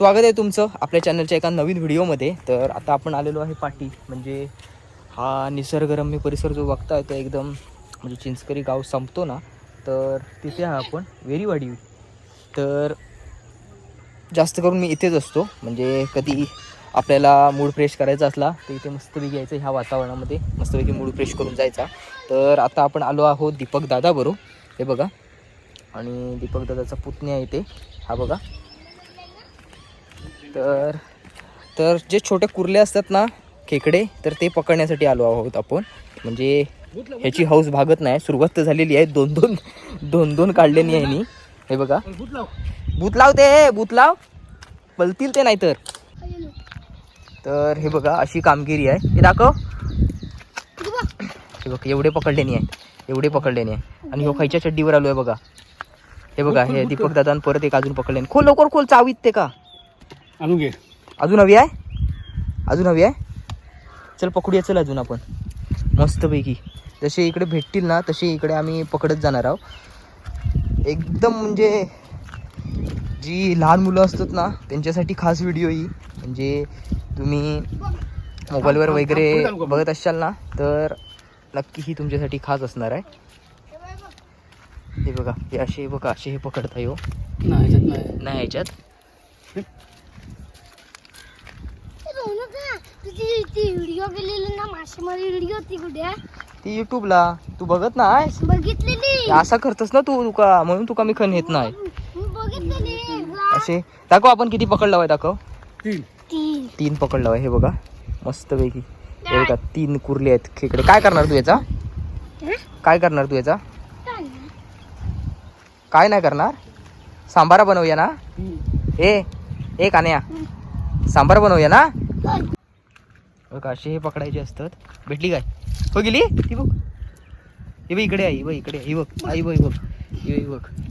स्वागत आहे तुमचं आपल्या चॅनलच्या एका नवीन व्हिडिओमध्ये. तर आता आपण आलेलो आहे पाटी. म्हणजे हा निसर्गरम्य परिसर जो बघताय तो एकदम म्हणजे चिंचकरी गाव संपतो ना तर तिथे आहे आपण वेरीवाडी. तर जास्त करून मी इथेच असतो. म्हणजे कधी आपल्याला मूड फ्रेश करायचा असला तर इथे मस्तपैकी यायचं ह्या वातावरणामध्ये. मस्तपैकी मूड फ्रेश करून जायचा. तर आता आपण आलो आहोत दीपक दादा बरो हे बघा. आणि दीपक दादाचा पुतण्या इथे. हा बघा. तर तर जे छोटे कुर्ले असतात ना खेकडे तर ते पकडण्यासाठी आलो आहोत आपण. म्हणजे ह्याची हौस भागत नाही. सुरुवात तर झालेली आहे. दोन दोन दोन दोन काढलेली आहे मी हे बघा. भूत लाव ते भूत लाव. पलतील ते नाहीतर. तर हे बघा अशी कामगिरी आहे. हे दाखव. हे बघ एवढे पकडले नाही आहेत. एवढे पकडलेनी आहे आणि ह्यो खायच्या चड्डीवर आलो आहे बघा. हे बघा हे दीपक दादा परत एक अजून पकडले खोल लवकर खोल. चावीत ते का? आणू घे. अजून हवी आहे? अजून हवी आहे? चल पकडूया चल अजून आपण. मस्तपैकी. जसे इकडे भेटतील ना तसे इकडे आम्ही पकडत जाणार आहोत. एकदम म्हणजे जी लहान मुलं असतात ना त्यांच्यासाठी खास व्हिडिओ ही. म्हणजे तुम्ही मोबाईलवर वगैरे बघत असाल ना तर नक्की ही तुमच्यासाठी खास असणार आहे. हे बघा हे असे बघा असे हे पकडता येऊ नाही ह्याच्यात नाही. ह्याच्यात व्हिडिओ गेलेली ना मासेमारी व्हिडिओ ती कुठे? ती युट्यूबला तू बघत नाही? बघितलेली असा करतोस ना तू तुका म्हणून तुका मी खण येत नाही. मी बघितलेली असे. दाखव आपण किती पकडला आहे दाखव. तीन. तीन. तीन पकडला आहे हे बघा. मस्त पैकी हे बघा तीन कुर्ले आहेत खेकडे. काय करणार तू याचा? काय करणार तू याचा? काय? नाही करणार. सांबारा बनवूया ना? ए ए कान्या सांबार बनवूया ना? बघा असे हे पकडायचे असतात. भेटली काय? हो गेली? ती बघ. हे बघ इकडे आई बघ इकडे ही बघ आई बघ ही बघ. ही बघ, ही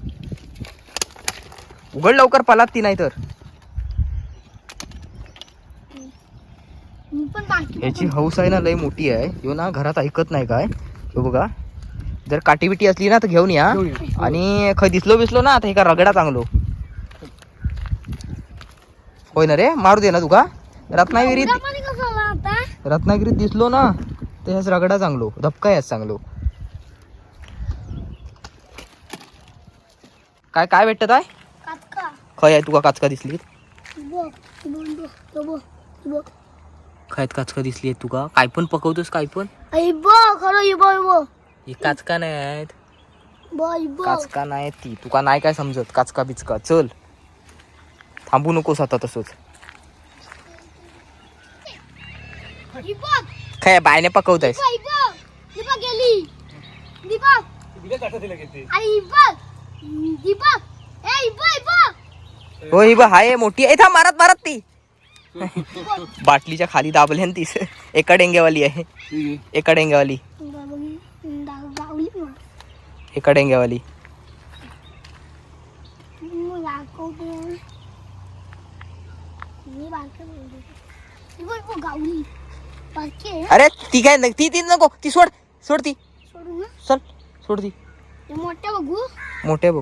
उघड लवकर पलात ती नाही तर मी पण बाकी याची हौस आहे ना लय मोठी आहे. ह्यो ना घरात ऐकत नाही काय? ह्यो बघा. जर काटी बिटी असली ना तर घेऊन या. घेऊन या. आणि खय दिसलो बिसलो ना तर हे का रगडा चांगलो. होय ना रे? मारू दे ना तुका रत्नागिरीत रत्नागिरीत दिसलो ना तर ह्याच रगडा चांगलो. धपका याच चांगलो. काय काय भेटत आहे खय आहे तुका काचका दिसली खयत काचका दिसली आहे तुका काय पण पकवतोस काय पण? ही काचका नाही आहेत. काचका नाही ती. तुका नाही काय समजत? काचका बिचका चल. थांबू नकोस आता तसंच ही बघ काय बायने पकवतायस? ही ही हाय मोठी आहे. थांब मारत मारत ती. बाटलीच्या खाली दाबले ना तीस एका डेंग्यावाली आहे. एका डेंग्यावाली. एका डेंग्यावाली. ही गावली. अरे ती काय न- ती ती नको ती सोड सोड ती. चल सोड ती. मोठ्या बघू. मोठे बघ.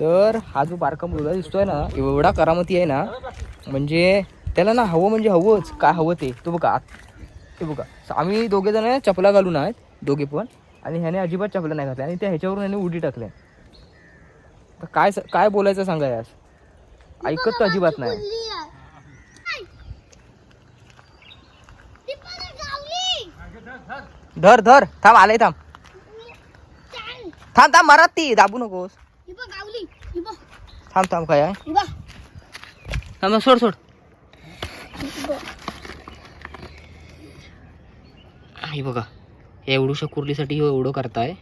तर हा जो बारका मुलगा दिसतोय ना एवढा करामती आहे ना म्हणजे त्याला ना हवं म्हणजे हवंच काय हवं ते. तो बघा ते बघा. आम्ही दोघे जण चपला घालून आहेत दोघे पण आणि ह्याने अजिबात चपला नाही घातल्या आणि त्या ह्याच्यावरून ह्याने उडी टाकल्या. तर काय काय बोलायचं सांगा यास ऐकत तर अजिबात नाही बोलली आहे. आई. दीपक गावली धर धर. थांब आले थांब. थांब थांब मरात ती. दाबू नकोस. थांब थांब काय थांब सोड सोड. हे बघा एवढूशा कुर्लीसाठी हो एवढं करताय.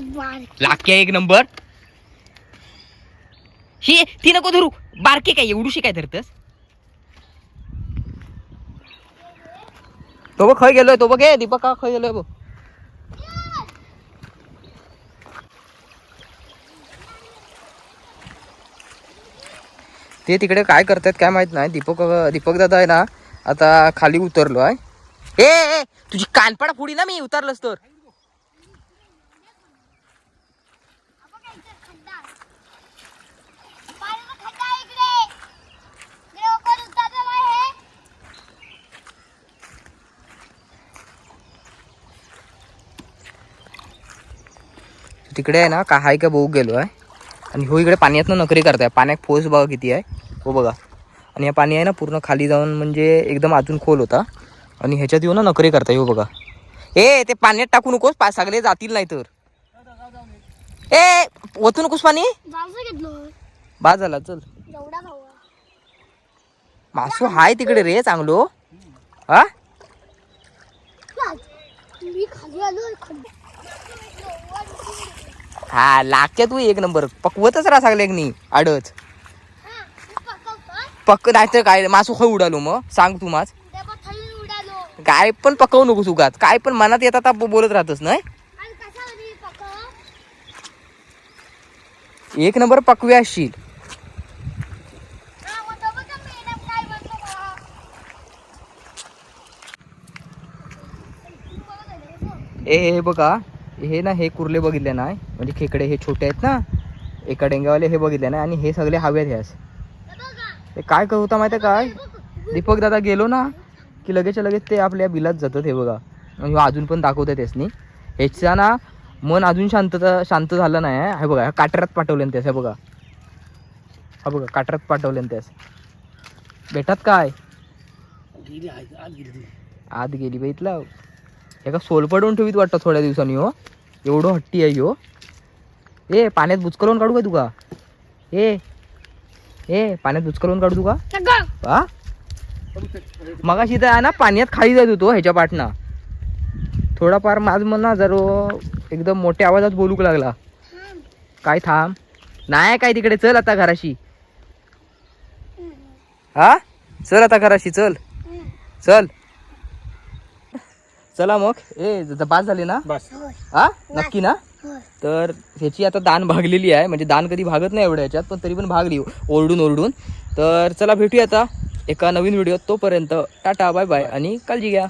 बारकी लाख्या एक नंबर. ही ती नको धरू. बारके काय एवढूशी काय धरतस? तो बघ खय गेलोय तो बघ ए दीपक का खय गेलोय बघ. ते तिकडे काय करतायत काय माहीत नाही. दीपक दीपक दादा आहे ना आता खाली उतरलो आहे. ए तुझी कानपडा फुडी ना मी उतरलोस तर. तिकडे आहे ना का हाय का बघू गेलो आहे. आणि हो इकडे पाण्यातनं नकरी करताय. पाण्यात फोर्स बघा किती आहे. हो बघा. आणि हे पाणी आहे ना पूर्ण खाली जाऊन म्हणजे एकदम अजून खोल होता. आणि ह्याच्यात येऊन ना नकरी करताय हो बघा. ए ते पाण्यात टाकू नकोस पा सगळे जातील नाही तर ए ओतू नकोस पाणी. बाद झाला चल. मासू हाय तिकडे रे चांगलो. हा? मी खाली आलो हा लागते तू एक नंबर. पकवतच राहा सगळ्या नाही आडच. पक्क नाही तर काय मासू खाऊ उडालो मग. सांग तू मास. काय पण पकवू नको सुगात काय पण मनात येतात बोलत राहतस नाही? एक नंबर पकवी असशील. ए हे बघा. हे ना हे कुर्ले बघितले नाही म्हणजे खेकडे हे छोटे आहेत ना एका डेंग्यावाले हे बघितले नाही आणि हे सगळे हवेत ह्यास हे बघा. ते काय करत होता माहिती आहे काय? दीपक दादा गेलो ना की लगेच लगेच ते आपल्या बिलात जातात हे बघा. आणि ह्यो अजून पण दाखवतात त्यासनी ह्याचा ना मन अजून शांतता शांत झालं नाही आहे. हे बघा ह्या काटऱ्यात पाठवले त्यास हे बघा. हा बघा काटऱ्यात पाठवले त्यास. भेटात काय. आत गेली बघितला एका सोल पडवून ठेवीत वाटतं थोड्या दिवसांनी हो. एवढं हट्टी आहे हो. ए पाण्यात बुचकलवून काढू काय तुका ए ए पाण्यात बुचकलवून काढू तुका. हा मगाशी तर ना पाण्यात खाली जात होतो ह्याच्या पाटना थोडाफार माझ म्हणा जर एकदम मोठ्या आवाजात बोलूक लागला. काय थांब. नाही काय तिकडे चल आता घराशी. हा चल आता घराशी चल. चल. चला मग. ए ज- पास झाले ना? बस. हा? नक्की ना. तर ह्याची आता दान भागलेली आहे. म्हणजे दान कधी भागत नाही एवढ्या ह्याच्यात पण तरी पण भागली ओरडून ओरडून. तर चला भेटूया आता एका नवीन व्हिडिओ तोपर्यंत टाटा बाय बाय आणि काळजी घ्या.